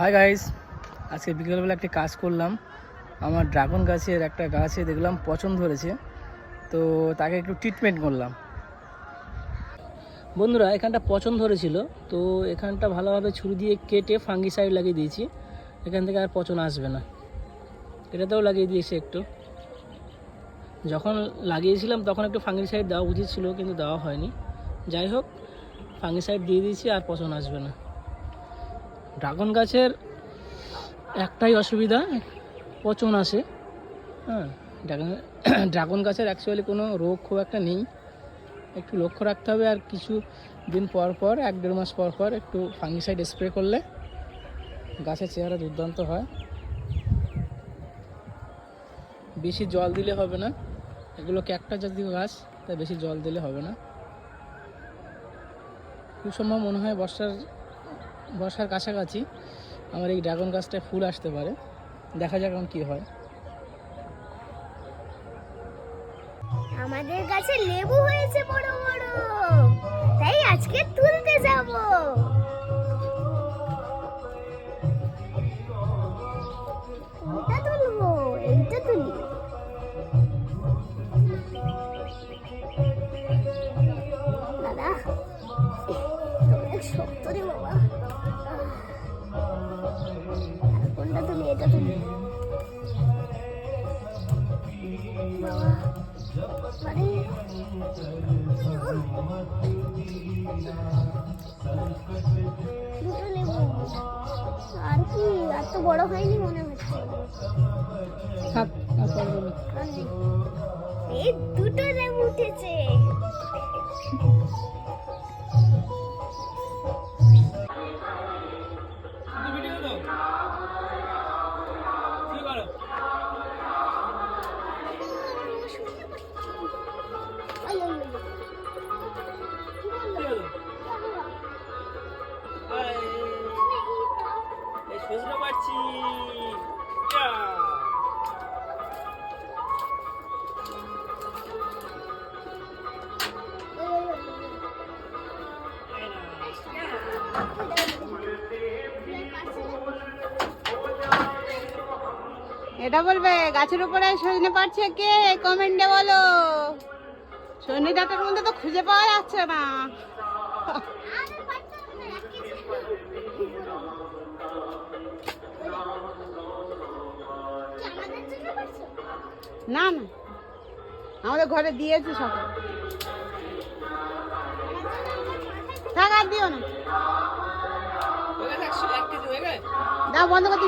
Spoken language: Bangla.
হাই গাইস আজকে বিকেলবেলা একটি কাজ করলাম। আমার ড্রাগন গাছের একটা গাছে দেখলাম পছন্দ ধরেছে তো তাকে একটু ট্রিটমেন্ট করলাম। বন্ধুরা, এখানটা পছন্দ ধরেছিল তো এখানটা ভালোভাবে ছুরি দিয়ে কেটে ফাঙ্গিসাইড লাগিয়ে দিয়েছি। এখান থেকে আর পচন আসবে না। এটাতেও লাগিয়ে দিয়েছি একটু। যখন লাগিয়েছিলাম তখন একটু ফাঙ্গিসাইড দেওয়া উচিত ছিল, কিন্তু দেওয়া হয়নি। যাই হোক ফাঙ্গিসাইড দিয়ে দিয়েছি আর পচন আসবে না। ড্রাগন গাছের একটাই অসুবিধা, পচন আসে। হ্যাঁ ড্রাগন গাছের অ্যাকচুয়ালি কোনো রোগ খুব একটা নেই। একটু লক্ষ্য রাখতে হবে আর কিছু দিন পর পর, এক দেড় মাস পর পর একটু ফাঙ্গিসাইড স্প্রে করলে গাছের চেহারা দুর্দান্ত হয়। বেশি জল দিলে হবে না। এগুলো ক্যাকটা জাতীয় গাছ, তাই বেশি জল দিলে হবে না। খুব সম্ভব মনে হয় বর্ষার বর্ষার কাছাকাছি আমার এই ড্রাগন গাছটায় ফুল আসতে পারে। দেখা যাক এখন কী হয়। আমাদের গাছে লেবু হয়েছে বড় বড়। তাই আজকে তুলতে যাব। এইটা শক্ত রে বাবা। কোনটা তুলি এটা বাবা আরে কি? আর তো বড় হয়নি মনে হচ্ছে। থাক আর এটা বলবে, গাছের উপরে সজনে পারছে কে? কমেন্টে বলো। সজনে ডাটার মধ্যে তো খুঁজে পাওয়া যাচ্ছে না। না না। আমাদের ঘরে দিয়েছে সকাল থাক আর দিও না। দাও বন্ধ করে।